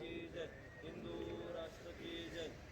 की जय हिंदू राष्ट्र की जय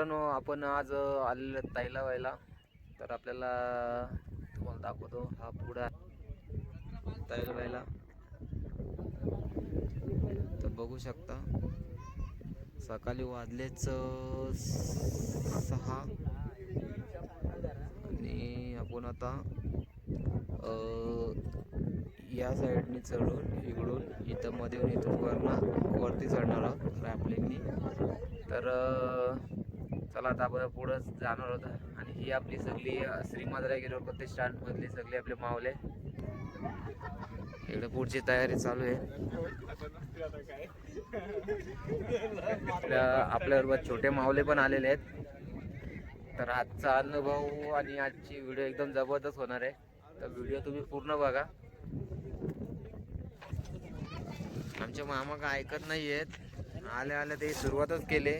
मित्रांनो आपण आज आलेलं ताईला व्हायला तर आपल्याला तुम्हाला दाखवतो हा पुढा ताईला व्हायला तर बघू शकता सकाळी वाजलेच सहा. आणि आपण आता या साईडने चढून इकडून इथं मध्ये इथून वरना वरती चढणार आहोत रॅपलिंगनी. तर चला आता आपण पुढं जाणार होतं आणि ही आपली सगळी अ, गेलो प्रत्येक गिरोपती स्टँडमधली सगळी आपले मावले. इकडे पुढची तयारी चालू आहे. आपल्या आपल्याबरोबर छोटे मावले पण आलेले आहेत. तर आजचा अनुभव आणि आजची व्हिडिओ एकदम जबरदस्त होणार आहे. तर व्हिडिओ तुम्ही पूर्ण बघा. आमचे मामा काय ऐकत नाही आहेत आले आले ते सुरुवातच केले.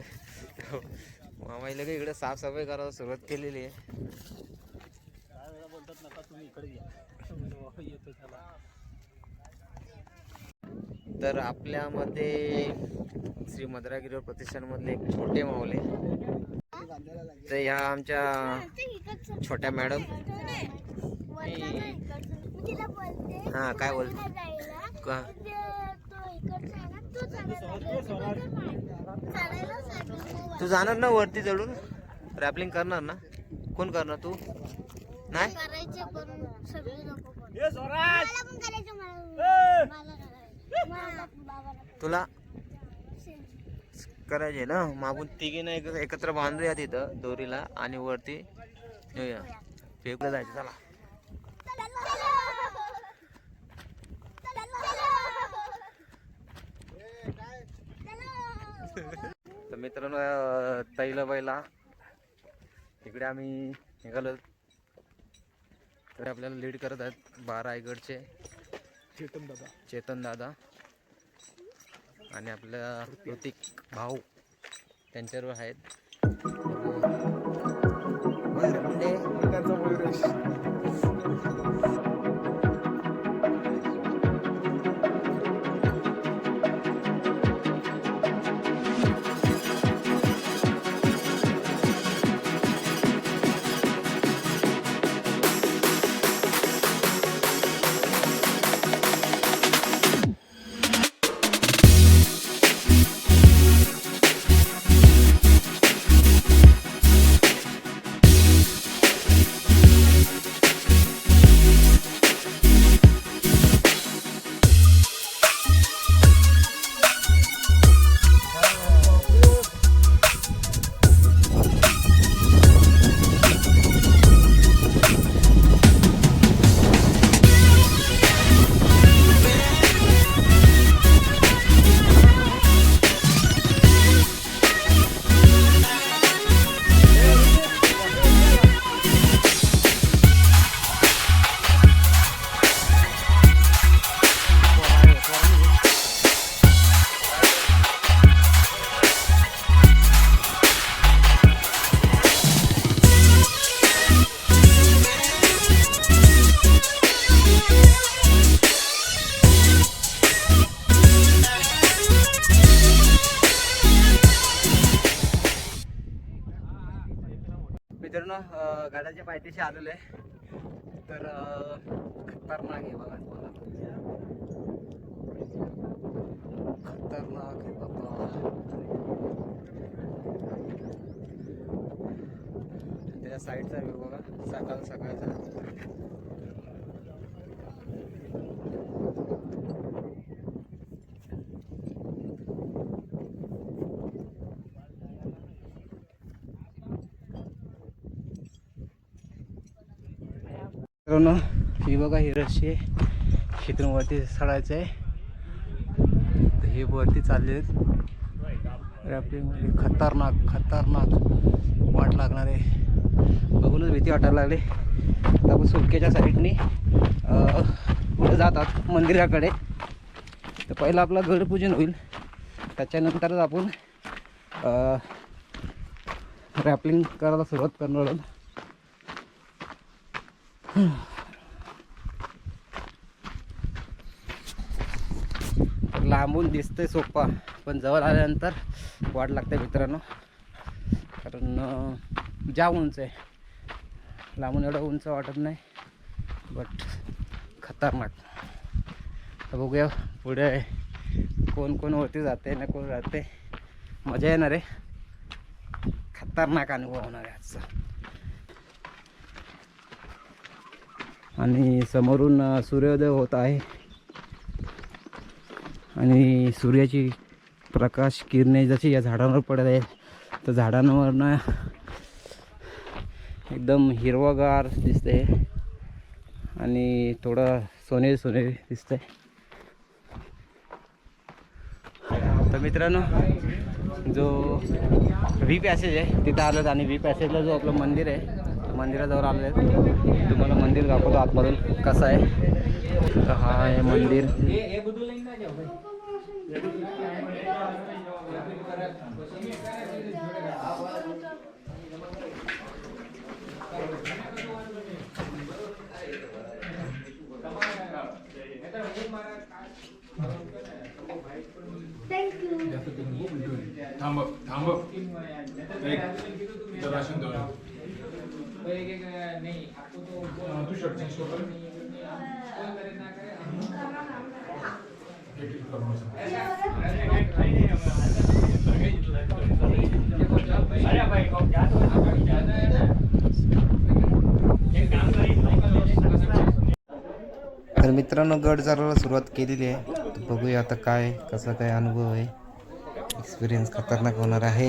मामा इकडे इकडे साफसफाई करायला सुरुवात केलेली आहे. तर आपल्यामध्ये श्री मधुरागिरी प्रतिष्ठानमधले एक छोटे मावले तर ह्या आमच्या छोट्या मॅडम. हा काय बोल का? तू जाणार ना वरती चढून? रॅपलिंग करणार ना? कोण करणार तू? नाही? करायचे पण सगळे नको पण. हे स्वराज! मला पण करायचं मला मला करायचं. मला बाबाला तुला? करायचे ना? मागून तिघी ना एक- एकत्र बांधूया तिथं दोरीला आणि वरती नेऊया फेकलं जायचं चला. मित्रांनो तैला बैला इकडे आम्ही निघालो. तर आपल्याला लीड करत आहेत बारा रायगडचे चेतन दादा. चेतन दादा. आणि आपल्या ऋतिक भाऊ त्यांच्यावर आहेत. मित्रांनो गडाच्या पायथ्याशी आलेलो आहे. तर खतरनाक आहे बघा तुम्हाला. खतरनाक आहे बाबा. त्याच्या साईडचा व्ह्यू बघा. सकाळ सकाळचा मित्रांनो ही बघा ही रस्सी आहे. इथून वरती चढायचं आहे. तर हे वरती चालले आहेत. रॅपलिंगमध्ये खतरनाक खतरनाक वाट लागणार आहे. बघूनच भीती वाटायला लागली. तर आपण सुटकेच्या साईडनी पुढे जातात मंदिराकडे. तर पहिलं आपलं गडपूजन होईल. त्याच्यानंतरच आपण रॅपलिंग करायला सुरुवात करणार आहोत. तर लांबून दिसतंय सोपा पण जवळ आल्यानंतर वाट लागते मित्रांनो. कारण ज्या उंच आहे. लांबून एवढं उंच वाटत नाही बट खतरनाक. तर बघूया पुढे कोण कोण वरती जाते ना कोण राहते मजा येणार आहे. खतरनाक अनुभव होणार आहे आजचा. आणि समोरून सूर्योदय होत आहे. आणि सूर्याची प्रकाश किरणे जशी या झाडांवर पडत आहे तर झाडांवरनं एकदम हिरवगार दिसते आणि थोडं सोनेरी सोनेरी दिसतंय. तर मित्रांनो जो व्ही पॅसेज आहे तिथं आलं आणि व्ही पॅसेजला जो आपलं मंदिर आहे मंदिराजवळ आलेलं आहे तुम्हाला मंदिर दाखवतो आतमधून कसं आहे. तर हा आहे मंदिर. थांब थांब एक दर्शन तर मित्रांनो गड चढायला सुरुवात केलेली आहे. बघूया आता काय कसा काय अनुभव आहे. एक्सपिरियन्स खतरनाक होणार आहे.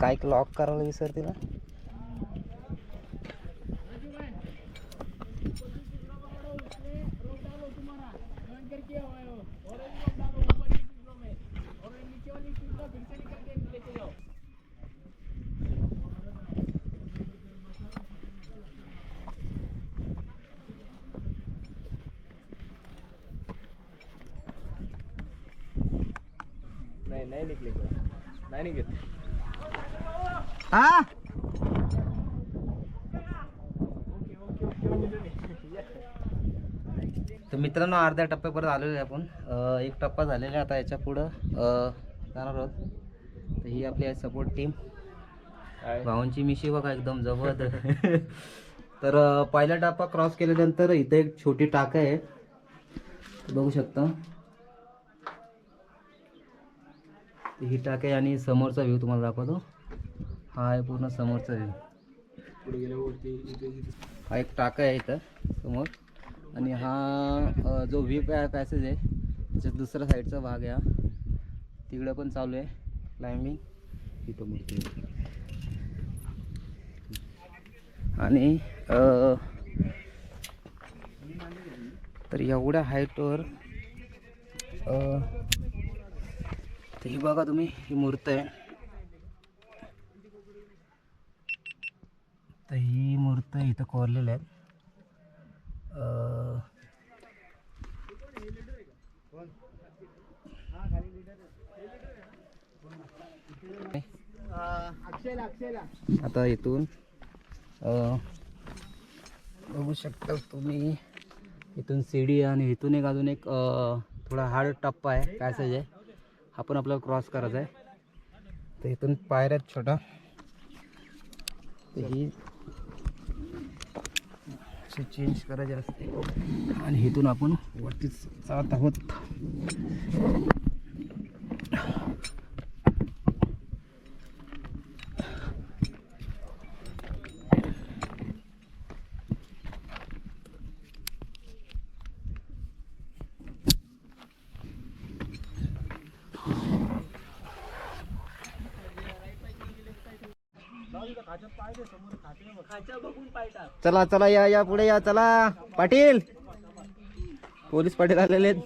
काय लॉक करायला विसरते ना नाही नाही निघले नाही निघत. हा? तर मित्रांनो अर्ध्या टप्प्यापर्यंत आलेलो आहे आपण. एक टप्पा झालेला आहे आता याच्या पुढं. जाणार आहोत. तर ही आपली आहे सपोर्ट टीम भावांची मिशी बघा एकदम जबरद तर पहिला टापा क्रॉस केल्यानंतर इथे एक छोटी टाका आहे. बघू शकता. ही टाका आहे आणि समोरचा व्ह्यू तुम्हाला दाखवतो. हा आहे पूर्ण समोरचा व्ह्यू हा एक टाका आहे इथं समोर. आणि हा जो व्ही पॅ पॅसेज आहे त्याच्या दुसऱ्या साईडचा भाग आहे हा. तिकडं पण चालू आहे क्लाइम्बिंग इथं मूर्ती. आणि तर एवढ्या हाईटवर ही बघा तुम्ही ही मूर्त आहे. तर ही मूर्त इथं कोरलेल्या आहेत. आता इथून बघू शकता तुम्ही इथून सीडी आणि इथून एक अजून एक थोडा हार्ड टप्पा आहे पॅसेज आहे. हा पण आपल्याला क्रॉस करायचा आहे. तर इथून पायऱ्यात छोटा तर ही असे चेंज करायचे असते. आणि इथून आपण वरतीच जात आहोत. चला चला या या पुढे या चला. पाटील. पोलीस पाटील आलेले आहेत.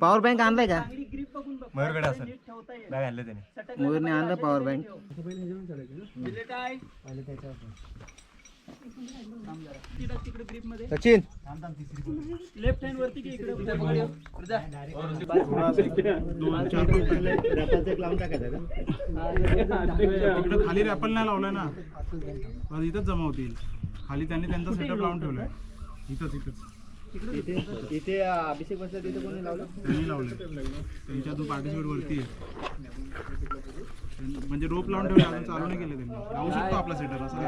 पॉवर बँक आणलाय का? मयूरकडे असेल. बॅग आणले त्याने. मयूरने आणलं पॉवर बँक सचिन. तिकडे खाली रॅपल नाही लावलाय ना. इथंच जमा होतील. खाली त्यांनी त्यांचा सेटअप लावून ठेवलाय. इथंच इथंच. इथे अभिषेक बसला तिथे कोणी लावलं? त्यांनी लावलंय? त्यांच्या जो पार्टिसिपेट वरती आहे. म्हणजे रोप लावून ठेवले अजून चालू नाही केले त्यांनी. लावू शकतो आपला सेटअप असं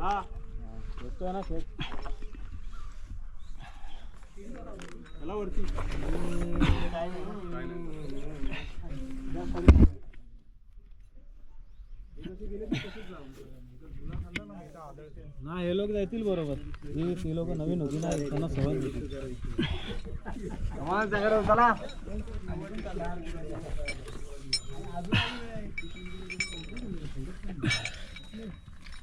भेटतोय ना शेत चला वरती. ना हे लोक जातील बरोबर. जी ती लोक नवीन होती ना त्यांना सवय होती चला.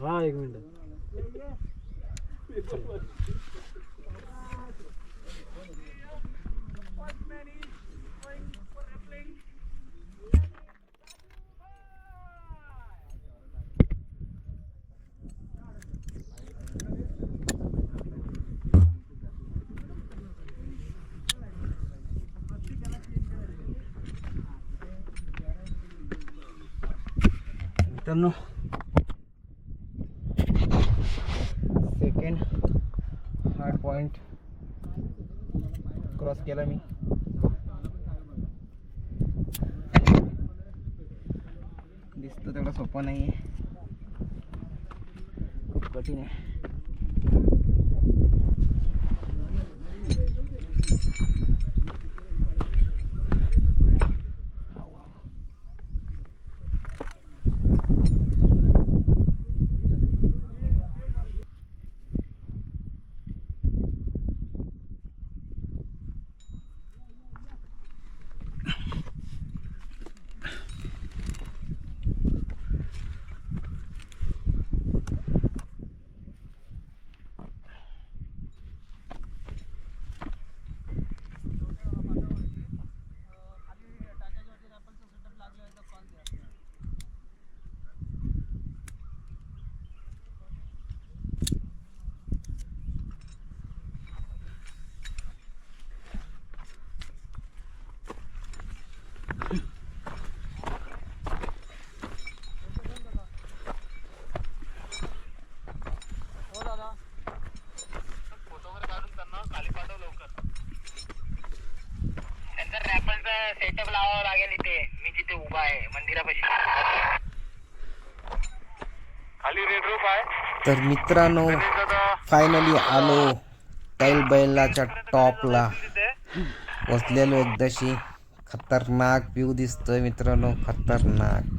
हा एक मिनिट. मित्रांनो. सेकंड हार्ड पॉइंट क्रॉस केला मी. दिसतं तेवढा सोपा नाही आहे खूप कठीण आहे. तर मित्रांनो फायनली आलो कैल बैलाच्या टॉपला. पोचलेलो एकदाशी. खतरनाक व्ह्यू दिसतोय मित्रांनो खतरनाक.